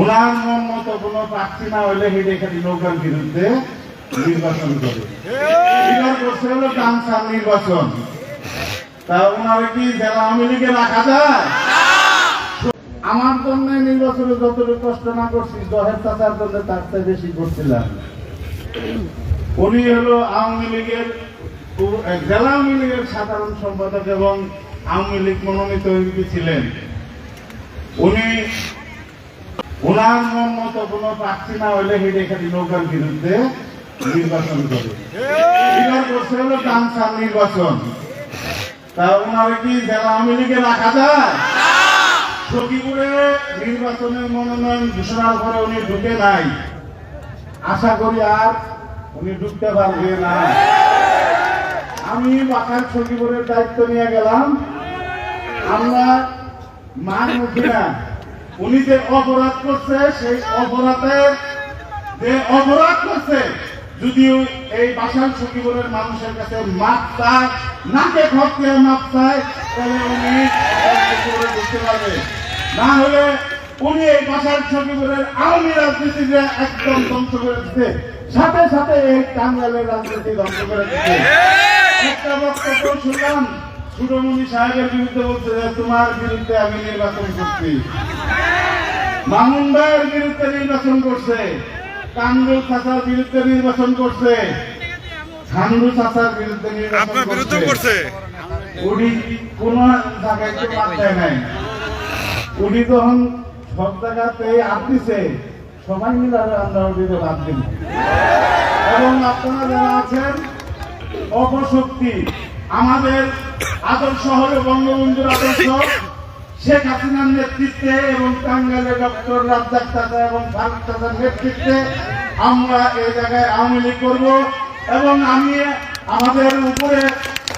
ওনার মন মতো কোনো প্রার্থী না হইলে হেঁটে খালি নৌকার বিরুদ্ধে নির্বাচন করে করছে হলো ডান্সার নির্বাচন। তা ওনারা কি জেলা আওয়ামী লীগে রাখা যায়? আমার জন্য নির্বাচনে যতটুকু কষ্ট না করছি, দহের চাচার জন্য তার চেয়ে বেশি করছিলাম। উনি হলো আওয়ামী লীগের জেলা আওয়ামী লীগের সাধারণ সম্পাদক এবং আওয়ামী লীগ মনোনীত এমপি ছিলেন উনি ওনার মন মতো কোনো প্রার্থী না হইলে হেঁটে খালি নৌকার বিরুদ্ধে নির্বাচন করে করছে হলো ডান্সার নির্বাচন। তা ওনারা কি জেলা আওয়ামী লীগে রাখা যায়? সখীপুরে নির্বাচনের মনোনয়ন ঘোষণার পরে উনি ঢুকে নাই। আশা করি আর উনি ঢুকতে পারবে না। আমি বাঁকার সখীপুরের দায়িত্ব নিয়ে গেলাম। আমরা মান মুখী না উনি যে অপরাধ করছে, সেই অপরাধের যে অপরাধ করছে, যদিও এই বাসান সখীপুরের মানুষের কাছে মাপ চায়, নাকে খপকে মাপ চায়, তাহলে উনি বুঝতে পারবে। না হলে উনি এই বাসার সখীপুরের আওয়ামী রাজনীতিকে একদম ধ্বংস করে দিচ্ছে সাথে সাথে এই টাঙ্গালের রাজনীতি ধ্বংস করে দিচ্ছে একটা বক্তব্য শুনলাম সুরমণি সাহেবের বিরুদ্ধে বলছে যে, তোমার বিরুদ্ধে আমি নির্বাচন করছি। মামুন ভাইয়ের বিরুদ্ধে নির্বাচন করছে। কান্দুল চাচার বিরুদ্ধে নির্বাচন করছে। খান্দু চাচার বিরুদ্ধে নির্বাচন বিরুদ্ধে করছে। উনি কোন জায়গায় তো বাদ দেয় নাই। উনি তখন সব জায়গাতে আপনিছে সবাই মিলে আর আমরা ওটিতে বাদ দিন এবং আপনারা যারা আছেন অপশক্তি আমাদের আদর্শ হলো বঙ্গবন্ধুর আদর্শ। শেখ হাসিনার নেতৃত্বে এবং টাঙ্গাইলের ডক্টর রাজ্জাক চাচা এবং ফারুক চাচার নেতৃত্বে আমরা এই জায়গায় আওয়ামী লীগ করব এবং আমি আমাদের উপরে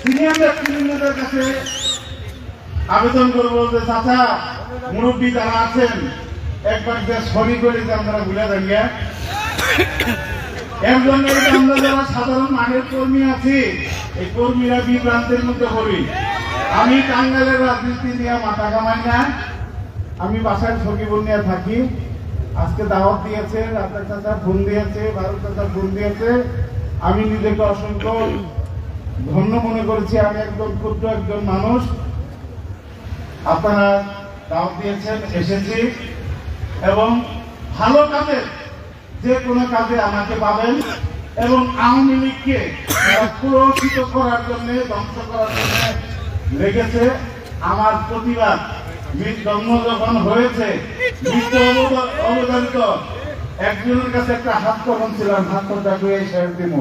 সিনিয়র নেতৃবৃন্দদের কাছে আবেদন করব যে চাচা, মুরব্বী যারা আছেন, একবার যে সরি করে যে আমরা ভুলে দেন। এর জন্য আমরা যারা সাধারণ মাঠের কর্মী আছি, এই কর্মীরা বিভ্রান্তের মধ্যে পড়ি আমি টাঙ্গাইলের রাজনীতি নিয়ে মাথা কামাই না। আমি বাসায় সখীপুর নিয়ে থাকি। আজকে দাওয়াত দিয়েছে রাতের চাচা ফোন দিয়েছে, ভারত চাচা ফোন দিয়েছে। আমি নিজেকে অসংখ্য ধন্য মনে করেছি। আমি একজন ক্ষুদ্র একজন মানুষ। আপনারা দাওয়াত দিয়েছেন, এসেছি। এবং ভালো কাজে, যে কোনো কাজে আমাকে পাবেন। এবং আওয়ামী লীগকে করার জন্য, ধ্বংস করার জন্য লেগেছে আমার প্রতিবাদ। জন্ম যখন হয়েছে মৃত্যু অবদানিত একজনের কাছে একটা হাত তখন ছিলাম হাত পেয়ে শেষ দিন